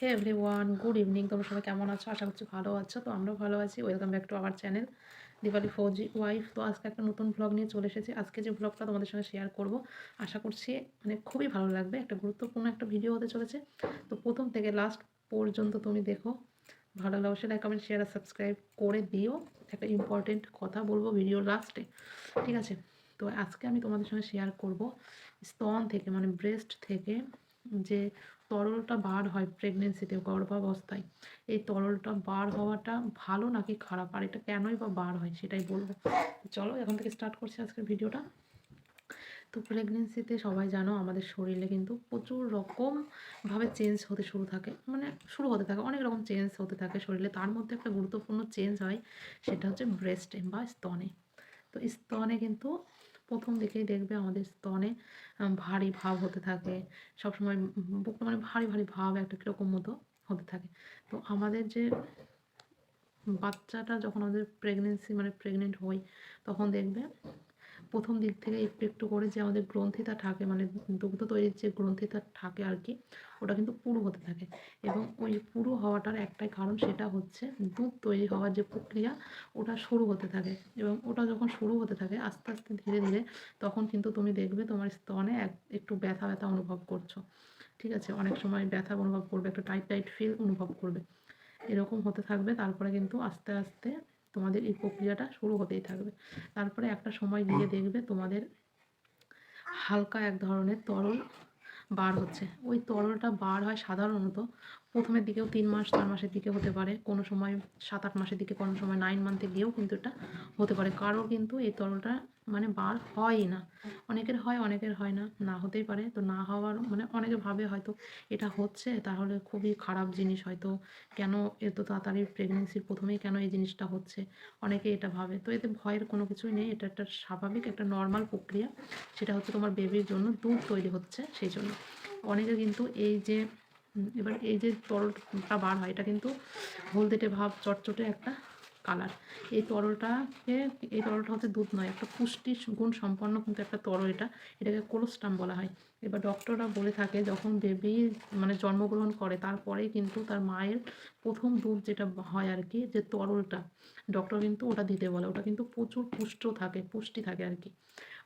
হে everyone good evening তোমরা সবাই কেমন আছো? আশা করছি ভালো আছো, তো আমরাও ভালো আছি। Welcome back to our channel Diwali Fauji wife তো আজকে একটা নতুন ব্লগ নিয়ে চলে এসেছি। আজকে যে ব্লগটা তোমাদের সঙ্গে শেয়ার করব, আশা করছি মানে খুবই ভালো লাগবে। একটা গুরুত্বপূর্ণ একটা ভিডিও হতে চলেছে। তো প্রথম থেকে লাস্ট পর্যন্ত তুমি দেখো। ভালো অবশ্যই লাইক কমেন্ট শেয়ার আর সাবস্ক্রাইব করে দিও। একটা ইম্পর্টেন্ট কথা বলব ভিডিও লাস্টে ঠিক আছে? তো আজকে আমি তোমাদের সঙ্গে শেয়ার করব। স্তন থেকে মানে ব্রেস্ট থেকে যে তরলটা বার হয় প্রেগনেন্সিতে গর্ভাবস্থায়, এই তরলটা বার হওয়াটা ভালো নাকি খারাপ? আর এটা কেনই বা বার হয় সেটাই বলব। চলো, এখন থেকে স্টার্ট করছি আজকের ভিডিওটা। তো প্রেগনেন্সিতে সবাই জানো, আমাদের শরীরে কিন্তু প্রচুর রকমভাবে চেঞ্জ হতে শুরু থাকে। মানে শুরু হতে থাকে, অনেক রকম চেঞ্জ হতে থাকে শরীরে। তার মধ্যে একটা গুরুত্বপূর্ণ চেঞ্জ হয়, সেটা হচ্ছে ব্রেস্টে বা স্তনে। তো স্তনে কিন্তু প্রথম দিকেই দেখবে আমাদের স্তনে ভারী ভাব হতে থাকে। সবসময় বুকটা মানে ভারী ভারী ভাব একটা কীরকম মতো হতে থাকে। তো আমাদের যে বাচ্চাটা যখন আমাদের প্রেগনেন্সি মানে প্রেগনেন্ট হই তখন দেখবে প্রথম দিক থেকে একটু একটু করে যে আমাদের গ্রন্থিটা থাকে মানে দুগ্ধ তৈরির যে গ্রন্থিটা থাকে আর কি, ওটা কিন্তু পুরো হতে থাকে। এবং ওই পুরো হওয়াটার একটাই কারণ সেটা হচ্ছে দুধ তৈরি হওয়ার যে প্রক্রিয়া, ওটা শুরু হতে থাকে। এবং ওটা যখন শুরু হতে থাকে, আস্তে আস্তে ধীরে ধীরে তখন কিন্তু তুমি দেখবে তোমার স্তনে এক, একটু ব্যথা ব্যথা অনুভব করছ। ঠিক আছে? অনেক সময় ব্যথা অনুভব করবে, একটা টাইট টাইট ফিল অনুভব করবে। এরকম হতে থাকবে, তারপরে কিন্তু আস্তে আস্তে তোমাদের এই প্রক্রিয়াটা শুরু হতেই থাকবে। তারপরে একটা সময় গিয়ে দেখবে তোমাদের হালকা এক ধরনের তরল বার হচ্ছে। ওই তরলটা বার হয় সাধারণত প্রথমের দিকেও তিন মাস চার মাসের দিকে হতে পারে। কোনো সময় সাত আট মাসের দিকে কোনো সময় নাইন মান্থে গিয়েও কিন্তু এটা হতে পারে। কারও কিন্তু এই তরলটা মানে বার হয়ই না। অনেকের হয় অনেকের হয় না না হতেই পারে। তো না হওয়ার মানে অনেকে ভাবে হয়তো এটা হচ্ছে, তাহলে খুবই খারাপ জিনিস হয়তো। কেন এত তাড়াতাড়ি প্রেগনেন্সির প্রথমেই কেন এই জিনিসটা হচ্ছে? অনেকে এটা ভাবে। তো এতে ভয়ের কোনো কিছুই নেই। এটা একটা স্বাভাবিক, একটা নর্মাল প্রক্রিয়া। সেটা হচ্ছে তোমার বেবির জন্য দুধ তৈরি হচ্ছে সেই জন্য। অনেকে কিন্তু এই যে এবার এই যে তরলটা বার হয়, এটা কিন্তু হলদেটে ভাব, চটচটে একটা কালার। এই তরলটাকে এই তরলটা হচ্ছে দুধ নয়, একটা পুষ্টি গুণ সম্পন্ন কিন্তু একটা তরল এটা। এটাকে কোলোস্টাম বলা হয়। এবার ডক্টররা বলে থাকে, যখন বেবি মানে জন্মগ্রহণ করে, তারপরেই কিন্তু তার মায়ের প্রথম দুধ যেটা হয় আর কি, যে তরলটা, ডক্টর কিন্তু ওটা দিতে বলে। ওটা কিন্তু প্রচুর পুষ্ট থাকে, পুষ্টি থাকে আর কি।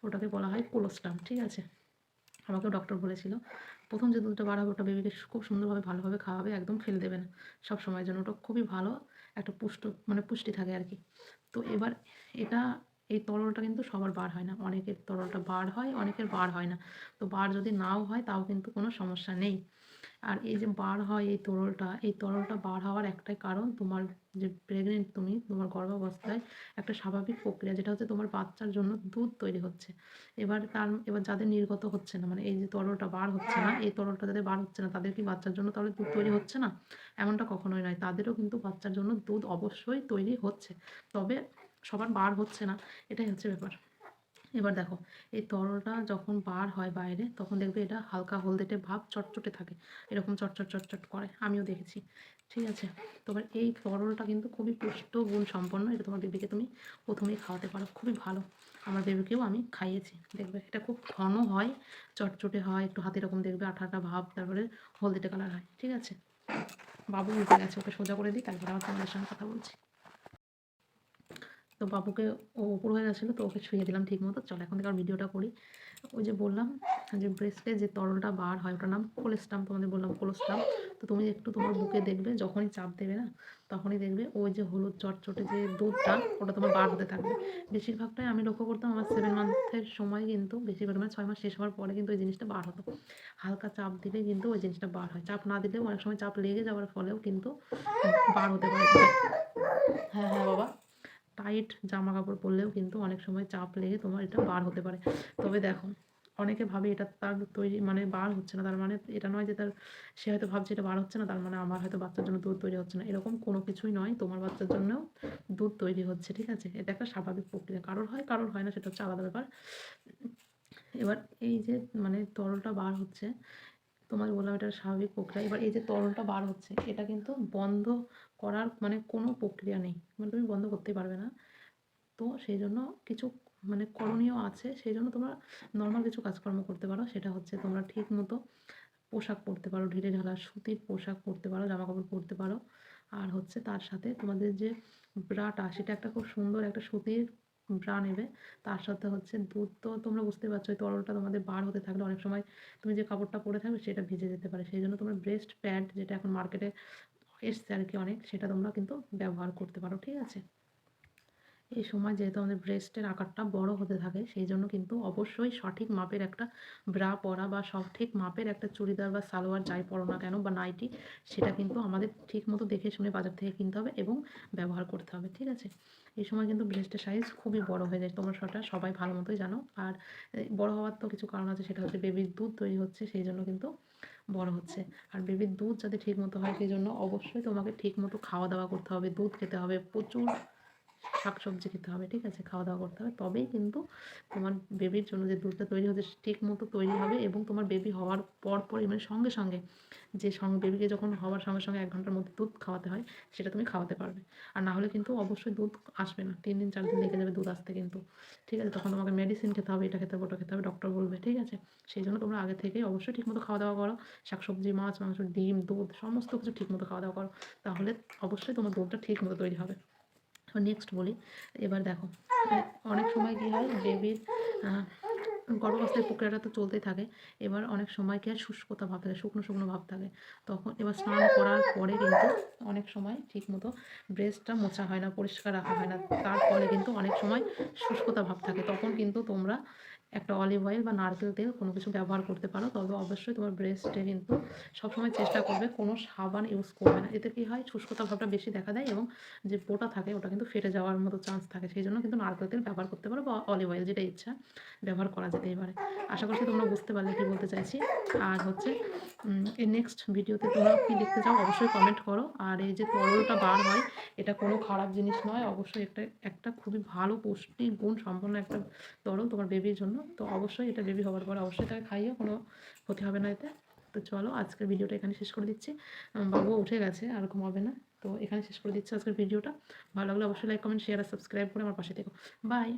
ওটাকে বলা হয় কোলোস্টাম, ঠিক আছে? আমাকেও ডক্টর বলেছিল। প্রথম যে দুধটা বার হবে ওটা বেবিকে খুব সুন্দরভাবে ভালোভাবে খাওয়াবে, একদম ফেল দেবে না। সব সময়ের জন্য ওটা খুবই ভালো একটা পুষ্ট মানে পুষ্টি থাকে আর কি তো এবার এটা, এই তরলটা কিন্তু সবার বার হয় না। অনেকের তরলটা বার হয়, অনেকের বার হয় না। তো বার যদি নাও হয় তাও কিন্তু কোনো সমস্যা নেই। আর এই যে বার হয় এই তরলটা এই তরলটা বার হওয়ার একটাই কারণ তোমার যে প্রেগনেন্ট তুমি, তোমার গর্ভাবস্থায় একটা স্বাভাবিক প্রক্রিয়া, যেটা হচ্ছে তোমার বাচ্চার জন্য দুধ তৈরি হচ্ছে। এবার তার, এবার যাদের নির্গত হচ্ছে না মানে এই যে তরলটা বার হচ্ছে না, এই তরলটা যাদের বার হচ্ছে না, তাদের কি বাচ্চার জন্য তাহলে দুধ তৈরি হচ্ছে না? এমনটা কখনোই নয়, তাদেরও কিন্তু বাচ্চার জন্য দুধ অবশ্যই তৈরি হচ্ছে। তবে সবার বার হচ্ছে না, এটাই হচ্ছে ব্যাপার। এবার দেখো, এই তরলটা যখন বার হয় বাইরে, তখন দেখবে এটা হালকা হলদেটে ভাব চটচটে থাকে। এরকম চটচট চটচট করে, আমিও দেখেছি। ঠিক আছে? তোমার এই তরলটা কিন্তু খুবই পুষ্ট গুণ সম্পন্ন, এটা তোমার বেবিকে তুমি প্রথমেই খাওয়াতে পারো, খুবই ভালো। আমার বেবিকেও আমি খাইয়েছি, দেখবে? এটা খুব ঘন হয়, চটচটে হয়, একটু হাতে এরকম দেখবে আঠা আঠা ভাব, তারপরে হলদেটে কালার হয়। ঠিক আছে? বাবু উঠে গেছে, ওকে সোজা করে দিই, তারপরে আমার তোমাদের সঙ্গে কথা বলছি। তো বাবুকে ও উপর হয়ে গেছিল তো ওকে ছুঁয়ে দিলাম ঠিক মতো চলো এখন থেকে ভিডিওটা করি। ওই যে বললাম, যে ব্রেস্টে যে তরলটা বার হয়, ওটার নাম কোলেস্টাম, তোমাদের বললাম কোলেস্টাম। তো তুমি একটু তোমার বুকে দেখবে, যখনই চাপ দেবে না, তখনই দেখবে ওই যে হলুদ চটচটে যে দুধটা, ওটা তোমার বার হতে থাকবে। বেশিরভাগটাই আমি লক্ষ্য করতাম আমার সেভেন মান্থের সময় কিন্তু, বেশিরভাগ মানে ছয় মাস শেষ হওয়ার পরে কিন্তু ওই জিনিসটা বার হতো। হালকা চাপ দিলে কিন্তু ওই জিনিসটা বার হয়। চাপ না দিলেও অনেক সময় চাপ লেগে যাওয়ার ফলেও কিন্তু বার হতে পারে। হ্যাঁ হ্যাঁ বাবা। টাইট জামা কাপড় পরলেও কিন্তু অনেক সময় চাপ লেগে তোমার এটা বার হতে পারে। তবে দেখো, অনেকে ভাবে এটা তার তৈরি মানে বার হচ্ছে না, তার মানে এটা নয় যে তার, সে হয়তো ভাবছে এটা বার হচ্ছে না, তার মানে আমার হয়তো বাচ্চার জন্য দুধ তৈরি হচ্ছে না। এরকম কোনো কিছুই নয়, তোমার বাচ্চার জন্যও দুধ তৈরি হচ্ছে, ঠিক আছে? এটা একটা স্বাভাবিক প্রক্রিয়া, কারোর হয় কারোর হয় না, সেটা হচ্ছে আলাদা ব্যাপার। এবার এই যে মানে তরলটা বার হচ্ছে তোমার বললাম এটা স্বাভাবিক প্রক্রিয়া। এবার এই যে তরলটা বার হচ্ছে, এটা কিন্তু বন্ধ করার মানে কোনো প্রক্রিয়া নেই। মানে তুমি বন্ধ করতে পারবে না। তো সেই জন্য কিছু মানে করণীয় আছে। সেই জন্য তোমরা নর্মাল কিছু কাজকর্ম করতে পারো। সেটা হচ্ছে তোমরা ঠিক মতো পোশাক পরতে পারো, ঢিলে ঢালা সুতির পোশাক পরতে পারো জামা কাপড় পরতে পারো। আর হচ্ছে তার সাথে তোমাদের যে ব্রাটা, সেটা একটা খুব সুন্দর একটা সুতির ব্রা নেবে। তার সাথে হচ্ছে দুধ তো তোমরা বুঝতে পারছ তরলটা তোমাদের বার হতে থাকলে অনেক সময় তুমি যে কাপড়টা পরে থাকবে সেটা ভিজে যেতে পারে। সেই জন্য তোমরা ব্রেস্ট প্যাড যেটা এখন মার্কেটে এসছে আর কি অনেক, সেটা তোমরা কিন্তু ব্যবহার করতে পারো, ঠিক আছে? এই সময় যেহেতু আমাদের ব্রেস্টের আকারটা বড় হতে থাকে, সেই জন্য কিন্তু অবশ্যই সঠিক মাপের একটা ব্রা পরা বা সঠিক মাপের একটা চুড়িদার বা সালোয়ার যাই পরো না কেন বা নাইটি সেটা কিন্তু আমাদের ঠিক মতো দেখে শুনে বাজার থেকে কিনতে হবে এবং ব্যবহার করতে হবে, ঠিক আছে? এই সময় কিন্তু ব্রেস্টের সাইজ খুবই বড় হয়ে যায়, তোমরা সেটা সবাই ভালো মতোই জানো। আর বড় হওয়ার তো কিছু কারণ আছে, সেটা হচ্ছে বেবির দুধ তৈরি হচ্ছে, সেই জন্য কিন্তু বড় হচ্ছে। আর বেবির দুধ যাতে ঠিক মতো হয়, সেই জন্য অবশ্যই তোমাকে ঠিক মতো খাওয়া দাওয়া করতে হবে, দুধ খেতে হবে, প্রচুর শাকসবজি খেতে হবে, ঠিক আছে? খাওয়া দাওয়া করতে হবে। তবেই কিন্তু তোমার বেবির জন্য যে দুধটা তৈরি হচ্ছে ঠিক মতো তৈরি হবে এবং তোমার বেবি হওয়ার পর পরই মানে সঙ্গে সঙ্গে, যে সঙ্গে বেবিকে যখন হওয়ার সঙ্গে সঙ্গে এক ঘণ্টার মধ্যে দুধ খাওয়াতে হয়, সেটা তুমি খাওয়াতে পারবে। আর না হলে কিন্তু অবশ্যই দুধ আসবে না। তিন দিন, চার দিন লেগে যাবে দুধ আসতে কিন্তু। ঠিক আছে? তখন তোমাকে মেডিসিন খেতে হবে, এটা খেতে হবে, ওটা খেতে হবে ডক্টর বলবে, ঠিক আছে? সেই জন্য তোমরা আগে থেকেই অবশ্যই ঠিকমতো খাওয়া দাওয়া করো। শাকসবজি, মাছ, মাংস, ডিম, দুধ, সমস্ত কিছু ঠিকমতো খাওয়া দাওয়া করো। তাহলে অবশ্যই তোমার দুধটা ঠিক মতো তৈরি হবে। নেক্সট বলি। এবার দেখো, অনেক সময় কী হয় বেবির গর্ভাবস্থায় প্রক্রিয়াটা তো চলতেই থাকে। এবার অনেক সময় কি হয়, শুষ্কতা ভাব থাকে, শুকনো শুকনো ভাব থাকে। তখন এবার স্নান করার পরে কিন্তু অনেক সময় ঠিক মতো ব্রেস্টটা মোছা হয় না, পরিষ্কার রাখা হয় না। তার ফলে কিন্তু অনেক সময় শুষ্কতা ভাব থাকে। তখন কিন্তু তোমরা একটা অলিভ অয়েল বা নারকেল তেল কোনো কিছু ব্যবহার করতে পারো। তবে অবশ্যই তোমার ব্রেস্টে কিন্তু সবসময় চেষ্টা করবে, কোনো সাবান ইউজ করবে না। এতে কী হয়? শুষ্কতা ভাবটা বেশি দেখা দেয় এবং যে পোটা থাকে ওটা কিন্তু ফেটে যাওয়ার মতো চান্স থাকে। সেই জন্য কিন্তু নারকেল তেল ব্যবহার করতে পারো বা অলিভ অয়েল যেটা ইচ্ছা ব্যবহার করা যেতেই পারে। আশা করছি তোমরা বুঝতে পারলে কী বলতে চাইছি। আর হচ্ছে এই নেক্সট ভিডিওতে তোমরা কী দেখতে চাও অবশ্যই কমেন্ট করো। আর এই যে তরলটা বার হয়, এটা কোনো খারাপ জিনিস নয়। অবশ্যই একটা একটা খুবই ভালো পুষ্টি গুণ সম্পন্ন একটা তরল তোমার বেবির জন্য। তো অবশ্যই এটা বেবি হওয়ার পর অবশ্যই তাকে খাইয়ে কোনো ক্ষতি হবে না এতে। তো চলো, আজকের ভিডিওটা এখানে শেষ করে দিচ্ছি। বাবু উঠে গেছে, আর ঘুমাবে না। তো এখানে শেষ করে দিচ্ছি আজকের ভিডিওটা। ভালো লাগলে অবশ্যই লাইক কমেন্ট শেয়ার আর সাবস্ক্রাইব করে আমার পাশে থেকো। বাই